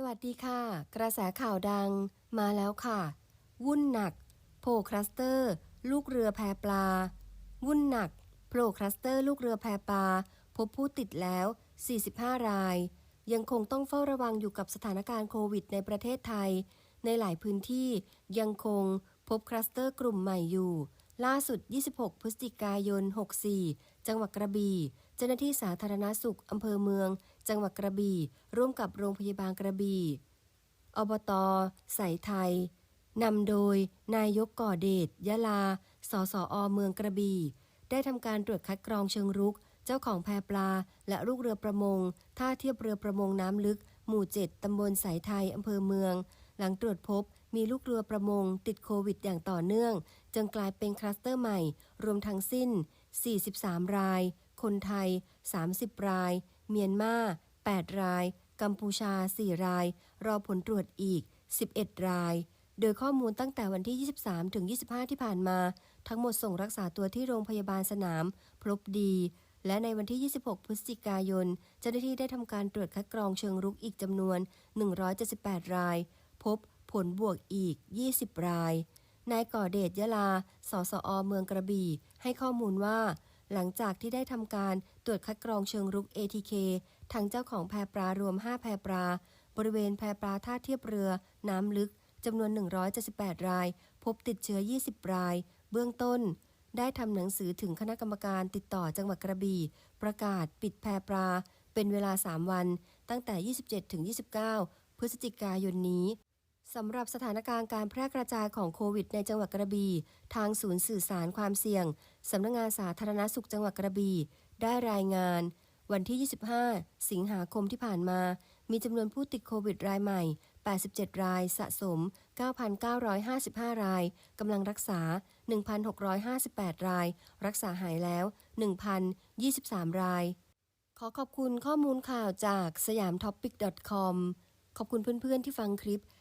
สวัสดีค่ะ กระแสข่าวดังมาแล้วค่ะ วุ่นหนักโผล่คลัสเตอร์ ลูกเรือแพปลา วุ่นหนักโผล่คลัสเตอร์ลูกเรือแพปลา พบผู้ติดแล้ว 45 ราย ยังคงต้องเฝ้าระวังอยู่กับสถานการณ์โควิดในประเทศไทย ในหลายพื้นที่ยังคงพบคลัสเตอร์กลุ่มใหม่อยู่ ล่าสุด 26 พฤศจิกายน 64 จังหวัดกระบี่ เจ้าหน้าที่สาธารณสุขอำเภอเมือง จังหวัดกระบี่ร่วมกับโรงพยาบาลกระบี่อบตใสยไทยนำโดยนายกก่อเดชยะลา สสออเมืองกระบี่ได้ทำการตรวจคัดกรองเชิงรุก เจ้าของแพปลา และลูกเรือประมง ท่าเทียบเรือประมงน้ำลึก หมู่ 7ตำบลสายไทยอำเภอเมือง หลังตรวจพบมีลูกเรือประมง ติดโควิดอย่างต่อเนื่องจึงกลายเป็นคลัสเตอร์ใหม่ รวมทั้งสิ้น 43 ราย คนไทย 30 ราย เมียนมา 8 ราย กัมพูชา 4 ราย รอผลตรวจอีก 11 ราย โดยข้อมูลตั้งแต่วันที่ 23 ถึง 25 ที่ผ่านมา ทั้งหมดส่งรักษาตัวที่โรงพยาบาลสนามพบดี และในวันที่ 26 พฤศจิกายน เจ้าหน้าที่ได้ทำการตรวจคัดกรองเชิงรุกอีกจำนวน 178 ราย พบผลบวกอีก 20 ราย นายก่อเดชยะลา สสอเมืองกระบี่ ให้ข้อมูลว่า หลังจากที่ได้ทำการตรวจคัดกรองเชิงรุก ATK ทางเจ้าของแพปลารวม 5 แพปลา บริเวณแพปลาท่าเทียบเรือ น้ำลึกจำนวน 178 ราย พบติดเชื้อ 20 ราย เบื้องต้น ได้ทำหนังสือถึงคณะกรรมการติดต่อจังหวัดกระบี่ ประกาศปิดแพปลา เป็นเวลา 3 วัน ตั้งแต่ 27-29 พฤศจิกายนนี้ สำหรับสถานการณ์การแพร่กระจายของโควิดในจังหวัดกระบี่ ทางศูนย์สื่อสารความเสี่ยง สำนักงงานสาธารณสุขจังหวัดกระบี่ ได้รายงาน วันที่ 25 สิงหาคมที่ผ่านมา มีจำนวนผู้ติดโควิดรายใหม่ 87 รายสะสม 9,955 ราย กำลังรักษา 1,658 ราย รักษาหายแล้ว 1,023 ราย ขอขอบคุณข้อมูลข่าวจากสยามท็อปปิก .com ขอบคุณเพื่อนๆที่ฟังคลิป